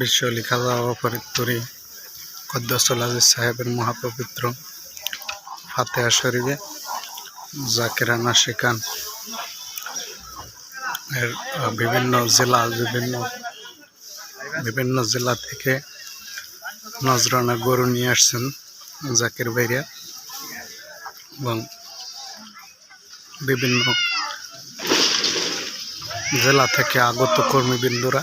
বিশ্ব লিখাদা ফরিদপুরি কদ্দাসুল সাহেবের মহাপবিত্র ফাতেহা শরীফে জাকিরানা শিকান এর বিভিন্ন জেলা, বিভিন্ন বিভিন্ন জেলা থেকে নজরানা গরু নিয়ে আসছেন জাকির ভাইরা এবং বিভিন্ন জেলা থেকে আগত কর্মীবৃন্দরা।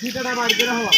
ফিটাটা বার করে হওয়া